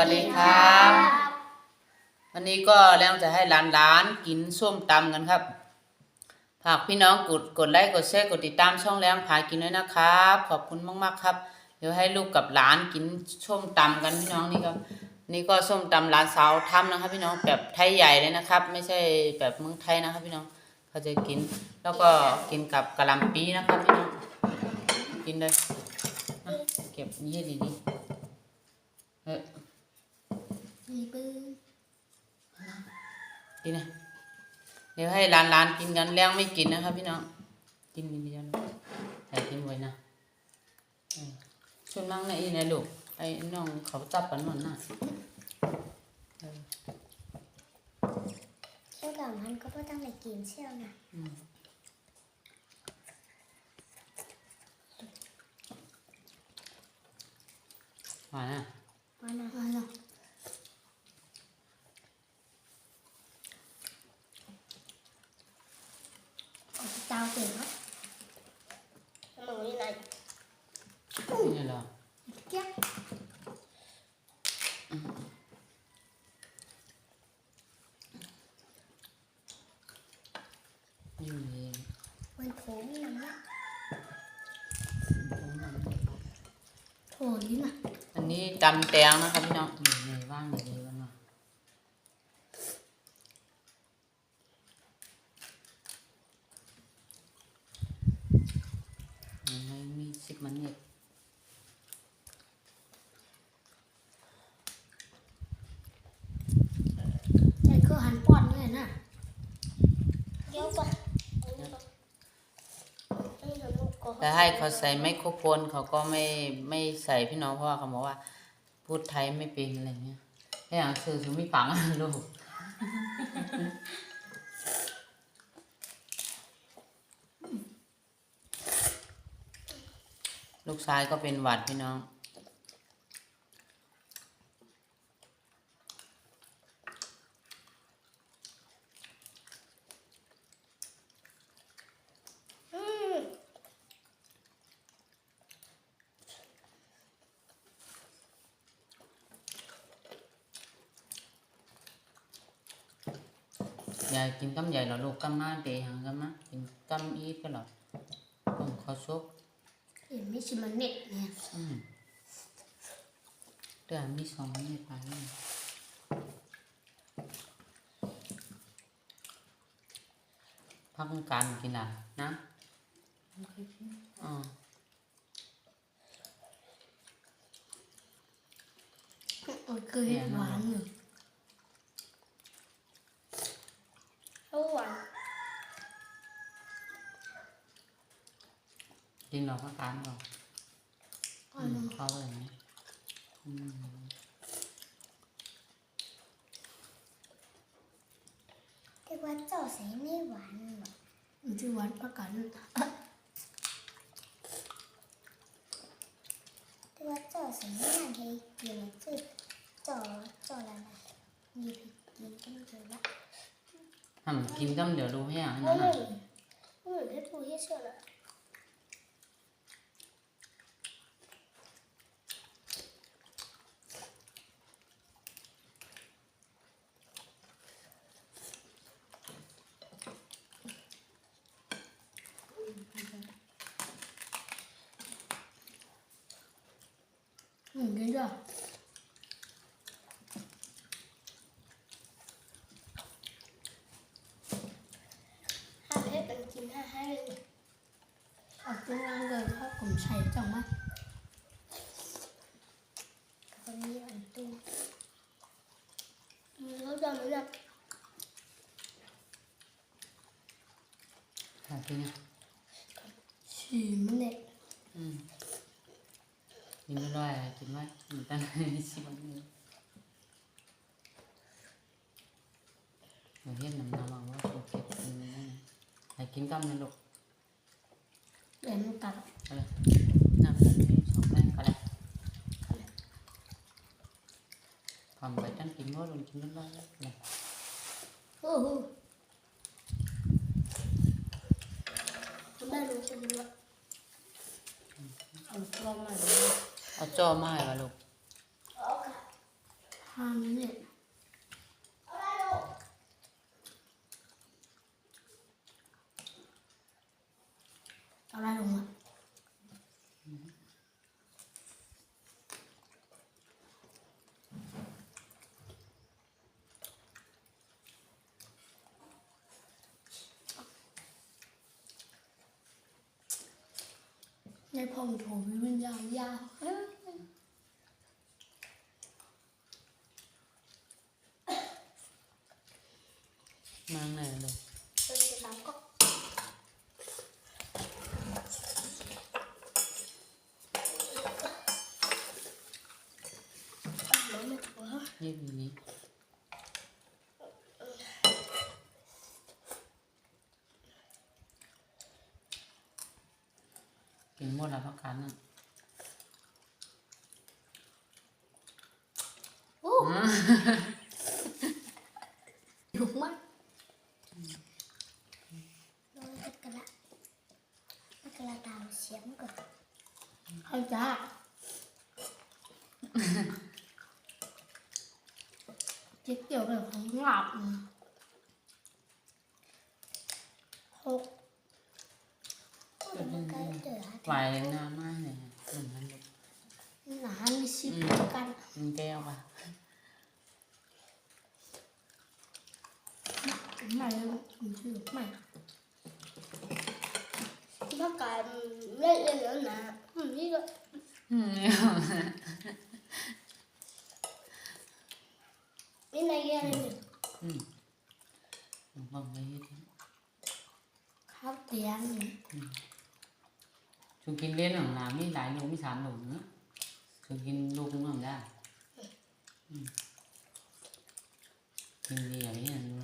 วัสดีครับ วันนี้ก็แล้วจะให้หลานๆกินส้มตำกันครับฝากพี่น้องกดกดไลค์กดแชร์กดติดตามช่องแรงพากินด้วยนะครับ ขอบคุณมากๆครับ เดี๋ยวให้ลูกกับหลานกินส้มตำกันพี่น้องนี่ครับ นี่ก็ส้มตำหลานสาวทำนะครับ พี่น้องแบบไทยใหญ่เลยนะครับ ไม่ใช่แบบเมืองไทยนะครับ พี่น้องเขาจะกิน แล้วก็กินกับกะหล่ำปีนะครับพี่น้องกินเลยเก็บนี่ให้ดีๆเออ มีปืน กิ นนะเดี๋ยวให้ร้านร้านๆกินกันแล้วไม่กินนะครับพี่น้องกินกินเดียวนะใส่กินไว้นะเออชุดนั่งในะอีนะลูกไอ้น้องเขาจับกันหมดน่ะเออเที่ยวกับมันก็ไม่ต้องไปกินเชี่ยวนะ อืมหวานอะ มานะมานะ เอาเตาเปลี่ยนครับหนูนี่ไหนนี่เหรอเจ๊ยบนี่มีมันโถนี่นะผงมันโถนี่นะอันนี้ตำแตงนะครับพี่น้องนี่นี่ว่างดีๆกันมาไม่มีสิบมันเน็ต ไอ้คือหันป้อนเลยนะเดี๋ยวก่อนเอานี่ก่อนเอานี่ก่อนลูกก่อนแต่ให้เขาใส่ไมโครโฟนเขาก็ไม่ไม่ใส่พี่น้องเพราะว่าเขาบอกว่า พูดไทยไม่เป็นอะไรเงี้ยไอ้อย่างสื่อถึงไม่ฟังอะลูก ลูกชายก็เป็นหวัดพี่น้องยายกินกำใหญ่หรอลูกกำมาเดหังกำมากินกำอีกก็หรอต้องขาซุก เห็นไม่ชิมันเน็ตเนี่ยอืมเดือนมีสองนี่ไปเลยพักการกินล่ะนะอ๋อโอ้ยเคยเห็นหวานอยู่เอาหวาน กินเราพักการก่อนอ่อนเข้าเลยนะอืมแต่ว่าเจ้าใส่ไม่หวานหรอกมันจะหวานประกันแต่ว่าเจ้าใส่ไม่นานเลยเดี๋ยวมันจะเจ่อเจ่ออะไรนะมีพริกกินก็ไม่เจอละทำกินกำเดี๋ยวดูให้อะไม่นั่นเหมืน่ะอนไม่เหมือนที่ปูที่เชื่อละ อืมกินจ้ะห้าเพชรมันกินห้าห้าเลยออกจากงานเลยครับผมใช้จังมากคนนี้อันตู้มือเขาจะมันแบบทำกินนะ ฉี่มันเนี่ย อืมกินด้วยกินไว้กินตั้งสิบวันนี้เดี๋ยวเฮ็ดน้ำน้ำเอาว่าโอเคกินนะให้กินกำนะลูกเดี๋ยวมันกัดอะไรน้ำมีสองแป้งอะไรทำไปตั้งกินว่าลงกินด้วยเลยโอ้โหคุณได้รู้ใช่ไหมว่าเอาตัวมาเลยเอาจ้อมาให้วะลูก เอาค่ะ ห้ามินิเอาอะไรลงมาในพองโถมีวิญญาณยาวเฮ้ย มาไหนเลยเป็นสามก็มันไม่ถูกฮะยี่ปีนี้กินหมดแล้วพักกันน่ะ โอ้ถูกมาก เราจะกระกระตามเสียงก่อนเข้าใจเจ๊เกี่ยวกับของหลับนะหกไหวหน้ามากเลยอะเหมือนกันลูกหนามีสิบกันกินแก้วป่ะ ใหม่เลยชื่อใม่ที่พักกายเล่นเล่นแล้วนะนี่ก็มีอะไรเยอะเลยเนี่ยอืมบางไปข้าวเตียงชุนกินเล่นของงน้ำนี่หลายลูกไมีสามลูกเนาะชุนกินลูกนึงได้กินดีอย่างนี้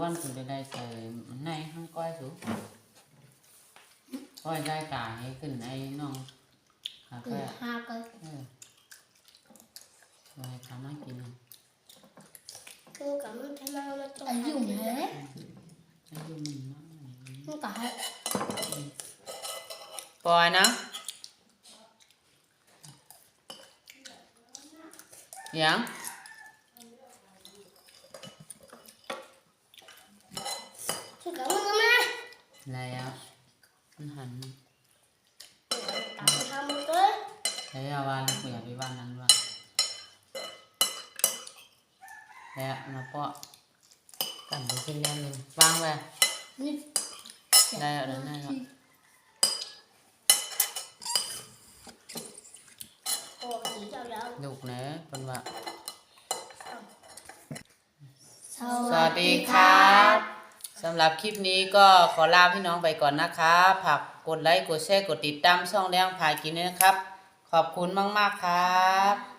ăn từ đây đây trời này không coi chú coi dai cả hay cần ai nó à เกิ cái ดห้าก็ ừ. rồi khá nói kín này คือกับมันทำไมมันต้องอายุไหม Nói chung mình nó มันก็ให้ปล่อยนะยังคือกับมันมาแล้วมันหันตามทำเลยแล้วว่าลูกอย่าไปว่านั้นว่าแล้วมาเปาะกันไปขึ้นแรงเลยวางไปนี่ได้แล้วได้แล้ว โอ้สีเจ้าแล้วลูกเนะเป็นว่าสสวัสดีครับสำหรับคลิปนี้ก็ขอลาพี่น้องไปก่อนนะครับฝากกดไลค์กดแชร์กดติดตามช่องแรงพากินด้วยนะครับ ขอบคุณมาก ๆ ครับ